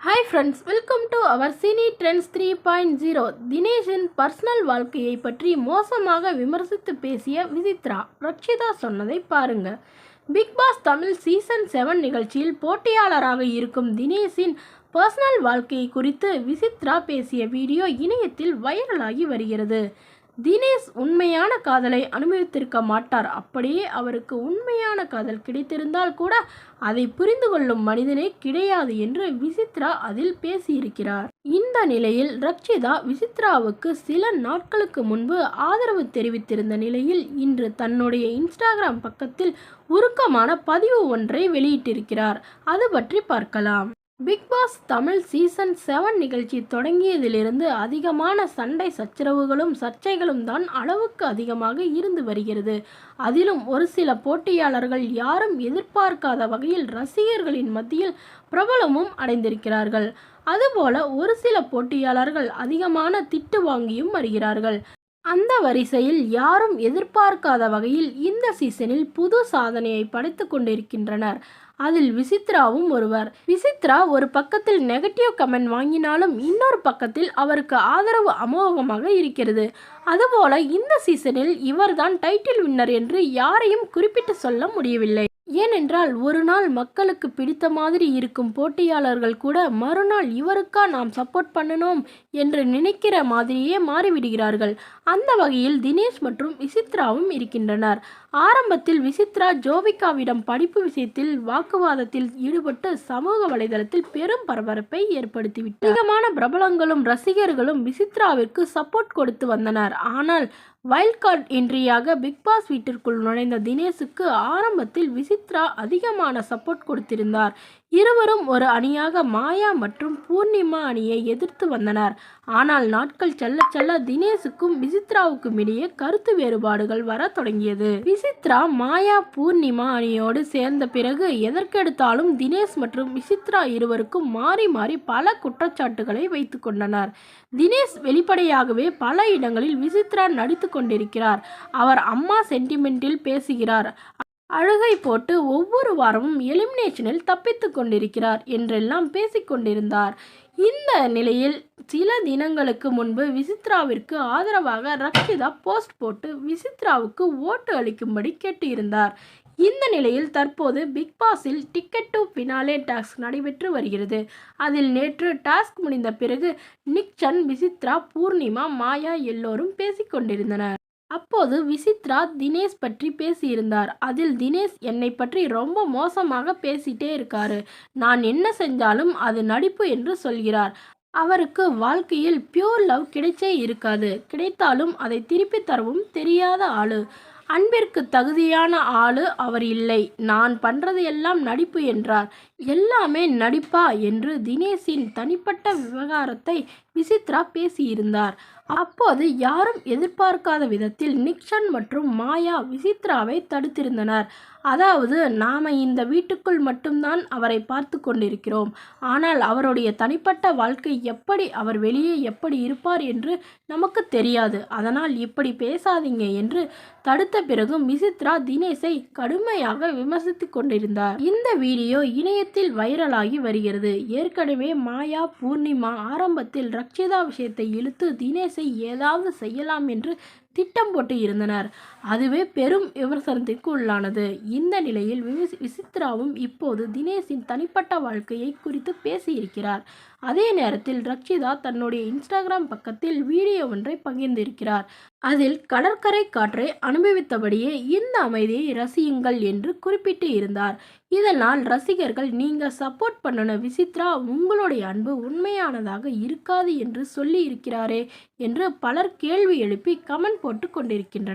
Hi friends welcome to our cine trends three point zero தினேஷின் personal வாழ்க்கையை பற்றி மோசமாக விமர்சித்து பேசிய விசித்ரா ரக்ஷிதா சொன்னதை பாருங்க. Bigg Boss Tamil season seven நிகழ்ச்சியில் போட்டியாளராக இருக்கும் தினேஷின் பர்சனல் வாழ்க்கையை குறித்து விசித்ரா பேசிய வீடியோ இணையத்தில் வைரலாகி வருகிறது. தினேஷ் உண்மையான காதலை அனுபவித்திருக்க மாட்டார். அப்படியே அவருக்கு உண்மையான காதல் கிடைத்திருந்தால் கூட அதை புரிந்து கொள்ளும் மனிதனே கிடையாது என்று விசித்ரா அதில் பேசியிருக்கிறார். இந்த நிலையில் ரக்ஷிதா விசித்ராவுக்கு சில நாட்களுக்கு முன்பு ஆதரவு தெரிவித்திருந்த நிலையில் இன்று தன்னுடைய இன்ஸ்டாகிராம் பக்கத்தில் உருக்கமான பதிவு ஒன்றை வெளியிட்டிருக்கிறார். அது பற்றி பார்க்கலாம். Bigg Boss Tamil season seven நிகழ்ச்சி தொடங்கியதிலிருந்து அதிகமான சண்டை சச்சரவுகளும் சர்ச்சைகளும் தான் அளவுக்கு அதிகமாக இருந்து வருகிறது. அதிலும் ஒரு சில போட்டியாளர்கள் யாரும் எதிர்பார்க்காத வகையில் ரசிகர்களின் மத்தியில் பிரபலமும் அடைந்திருக்கிறார்கள். அதுபோல ஒரு சில போட்டியாளர்கள் அதிகமான திட்டு வாங்கியும் வருகிறார்கள். அந்த வரிசையில் யாரும் எதிர்பார்க்காத வகையில் இந்த சீசனில் புது சாதனையை படைத்து கொண்டிருக்கின்றனர். அதில் விசித்ராவும் ஒருவர். விசித்ரா ஒரு பக்கத்தில் நெகட்டிவ் கமெண்ட் வாங்கினாலும் இன்னொரு பக்கத்தில் அவருக்கு ஆதரவு அமோகமாக இருக்கிறது. அதுபோல இந்த சீசனில் இவர்தான் டைட்டில் வின்னர் என்று யாரையும் குறிப்பிட்டு சொல்ல முடியவில்லை. ஏனென்றால் ஒரு நாள் மக்களுக்கு பிடித்த மாதிரி இருக்கும் போட்டியாளர்கள் கூட மறுநாள் இவருக்கா நாம் சப்போர்ட் பண்ணணும் என்று நினைக்கிற மாதிரியே மாறிவிடுகிறார்கள். அந்த வகையில் தினேஷ் மற்றும் விசித்ராவும் இருக்கின்றனர். ஆரம்பத்தில் விசித்ரா ஜோவிகாவிடம் படிப்பு விஷயத்தில் வாக்குவாதத்தில் ஈடுபட்டு சமூக வலைதளத்தில் பெரும் பரபரப்பை ஏற்படுத்திவிட்டார். அதிகமான பிரபலங்களும் ரசிகர்களும் விசித்ராவிற்கு சப்போர்ட் கொடுத்து வந்தனர். ஆனால் வைல்ட் கார்டு என்ட்ரியாக பிக்பாஸ் வீட்டிற்குள் நுழைந்த தினேஷுக்கு ஆரம்பத்தில் விசித்ரா அதிகமான சப்போர்ட் கொடுத்திருந்தார். இருவரும் ஒரு அணியாக மாயா மற்றும் பூர்ணிமா அணியை எதிர்த்து வந்தனர். ஆனால் நாட்கள் செல்ல செல்ல தினேஷுக்கும் விசித்ராவுக்கும் இடையே கருத்து வேறுபாடுகள் வர தொடங்கியது. விசித்ரா மாயா பூர்ணிமா அணியோடு சேர்ந்த பிறகு எதற்கெடுத்தாலும் தினேஷ் மற்றும் விசித்ரா இருவருக்கும் மாறி மாறி பல குற்றச்சாட்டுகளை வைத்து கொண்டனர். தினேஷ் வெளிப்படையாகவே பல இடங்களில் விசித்ரா நடித்து கொண்டிருக்கிறார். அவர் அம்மா சென்டிமெண்டில் பேசுகிறார். அழுகை போட்டு ஒவ்வொரு வாரமும் எலிமினேஷனில் தப்பித்து கொண்டிருக்கிறார் என்றெல்லாம் பேசிக்கொண்டிருந்தார் இந்த நிலையில் சில தினங்களுக்கு முன்பு விசித்ராவிற்கு ஆதரவாக ரக்ஷிதா போஸ்ட் போட்டு விசித்ராவுக்கு ஓட்டு அளிக்கும்படி கேட்டிருந்தார். இந்த நிலையில் தற்போது பிக் பாஸில் டிக்கெட் டு பினாலே டாஸ்க் நடைபெற்று வருகிறது. அதில் நேற்று டாஸ்க் முடிந்த பிறகு நிக்சன் விசித்ரா பூர்ணிமா மாயா எல்லோரும் பேசிக்கொண்டிருந்தனர் அப்போது விசித்ரா தினேஷ் பற்றி பேசியிருந்தார். அதில் தினேஷ் என்னை பற்றி ரொம்ப மோசமாக பேசிட்டே இருக்காரு. நான் என்ன செஞ்சாலும் அது நடிப்பு என்று சொல்கிறார். அவருக்கு வாழ்க்கையில் பியூர் லவ் கிடைச்சே இருக்காது. கிடைத்தாலும் அதை திருப்பி தரவும் தெரியாத ஆளு. அன்பிற்கு தகுதியான ஆளு அவர் இல்லை. நான் பண்றது எல்லாம் நடிப்பு என்றார். எல்லாமே நடிப்பா என்று தினேஷின் தனிப்பட்ட விவகாரத்தை விசித்ரா பேசியிருந்தார். அப்போது யாரும் எதிர்பார்க்காத விதத்தில் நிக்ஷன் மற்றும் மாயா விசித்ராவை தடுத்திருந்தனர். அதாவது நாம இந்த வீட்டுக்குள் மட்டும்தான் அவரை பார்த்து கொண்டிருக்கிறோம். ஆனால் அவருடைய தனிப்பட்ட வாழ்க்கை எப்படி அவர் வெளியே எப்படி இருப்பார் என்று நமக்கு தெரியாது. அதனால் இப்படி பேசாதீங்க என்று தடுத்த பிறகும் விசித்ரா தினேஷை கடுமையாக விமர்சித்து கொண்டிருந்தார். இந்த வீடியோ இணையத்தில் வைரலாகி வருகிறது. ஏற்கனவே மாயா பூர்ணிமா ஆரம்பத்தில் ரக்ஷிதா விஷயத்தை இழுத்து தினேஷை ஏதாவது செய்யலாம் என்று திட்டம் போட்டு இருந்தனர். அதுவே பெரும் விமர்சனத்திற்கு உள்ளானது. இந்த நிலையில் விசித்ராவும் இப்போது தினேஷின் தனிப்பட்ட வாழ்க்கையை குறித்து பேசியிருக்கிறார். அதே நேரத்தில் ரக்ஷிதா தன்னுடைய இன்ஸ்டாகிராம் பக்கத்தில் வீடியோ ஒன்றை பகிர்ந்திருக்கிறார். அதில் கடற்கரை காற்றை அனுபவித்தபடியே இந்த அமைதியை ரசியுங்கள் என்று குறிப்பிட்டு இருந்தார். இதனால் ரசிகர்கள் நீங்க சப்போர்ட் பண்ணன விசித்ரா உங்களுடைய அன்பு உண்மையானதாக இருக்காது என்று சொல்லி இருக்கிறாரே என்று பலர் கேள்வி எழுப்பி கமெண்ட் போட்டு கொண்டிருக்கின்றனர்.